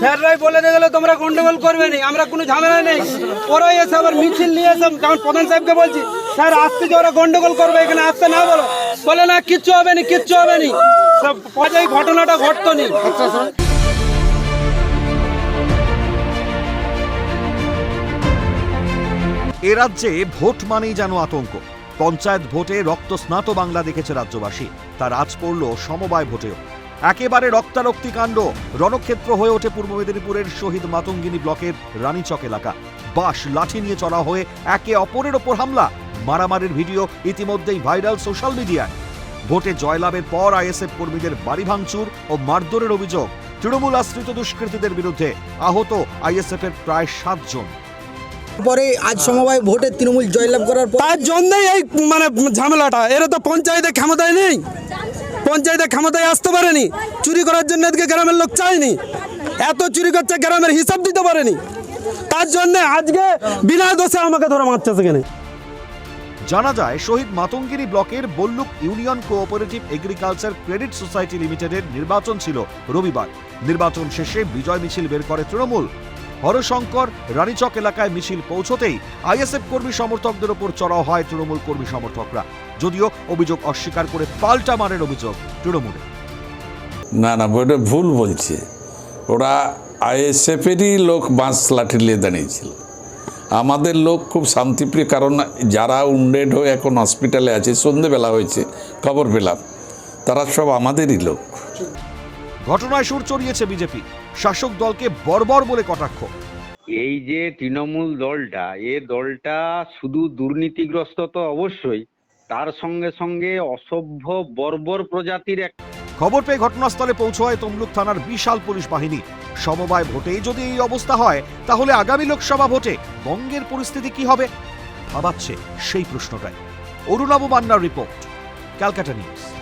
স্যাররাই বলে দিয়ে গেলে তোমরা গন্ডগোল করবে না আমরা কোনো ঝামেলা নেই। ওরাই এসে আবার মিছিল নিয়ে এসে যেমন প্রধান সাহেবকে বলছি স্যার আসতে যে ওরা গন্ডগোল করবে এখানে আসতে না বলো। বলে না কিচ্ছু হবে না কিচ্ছু হবে না। সব পর্যায়ে ঘটনাটা ঘটতো নি। এ রাজ্যে ভোট মানেই যেন আতঙ্ক। পঞ্চায়েত ভোটে রক্তস্নাত বাংলা দেখেছে রাজ্যবাসী। তা রাজ পড়ল সমবায় ভোটেও। একেবারে রক্তারক্তি কাণ্ড। রণক্ষেত্র হয়ে ওঠে পূর্ব মেদিনীপুরের শহীদ মাতঙ্গিনী ব্লকের রানীচক এলাকা। বাস লাঠি নিয়ে চড়া হয়ে একে অপরের ওপর হামলা। মারামারির ভিডিও ইতিমধ্যেই ভাইরাল সোশ্যাল মিডিয়ায়। ভোটে জয়লাভের পর আইএসএফ কর্মীদের বাড়ি ভাঙচুর ও মারধরের অভিযোগ। তৃণমূল আশ্রিত দুষ্কৃতীদের বিরুদ্ধে আহত আইএসএফ এর প্রায় সাতজন। পরে আজ সমবায় ভোটে তৃণমূল জয়লাভ করার পর তার জন্যই এই মানে ঝামেলাটা। এরা তো পঞ্চায়েতে ক্ষমতায় নেই। পঞ্চায়েতে ক্ষমতায় আসতে পারেনি। চুরি করার জন্য আজকে গ্রামের লোক চায়নি। এত চুরি করছে গ্রামের হিসাব দিতে পারেনি। তার জন্য আজকে বিনা দোষে আমাকে ধরে মারছে সেখানে। জানা যায় শহীদ মাতঙ্গিনী ব্লকের Balluk union cooperative agriculture credit society লিমিটেডের নির্বাচন ছিল রবিবার। নির্বাচন শেষে বিজয় মিছিল বের করে তৃণমূল। হরশঙ্কর রানীচক এলাকায় মিছিল পৌঁছতেই আইএসএফ কর্মী সমর্থকদের ওপর চড়াও হয় তৃণমূল কর্মী সমর্থকরা। যদিও অভিযোগ অস্বীকার করে পাল্টা মারের অভিযোগ তৃণমূলের না না ওটা ভুল বলছে। ওরা আইএসএফেরই লোক বাঁশ লাঠি নিয়ে দাঁড়িয়েছিল। আমাদের লোক খুব শান্তিপ্রিয় কারণ যারা উন্ডেড হয়ে এখন হসপিটালে আছে সন্ধেবেলা হয়েছে খবর পেলাম। তারা সব আমাদেরই লোক। ঘটনায় সুর চড়িয়েছে বিজেপি। শাসক দলকে বর্বর বলে কটাক্ষ। এই যে তৃণমূল দলটা এ দলটা শুধু দুর্নীতিগ্রস্ত তো অবশ্যই তার সঙ্গে সঙ্গে অসভ্য বর্বর প্রজাতির এক খবর পেয়ে ঘটনাস্থলে পৌঁছয় তমলুক থানার বিশাল পুলিশ বাহিনী। সমবায় ভোটেই যদি এই অবস্থা হয় তাহলে আগামী লোকসভা ভোটে বঙ্গের পরিস্থিতি কি হবে? ভাবাচ্ছে সেই প্রশ্নটাই। অরুণাবু মান্নার রিপোর্ট ক্যালকাটা নিউজ।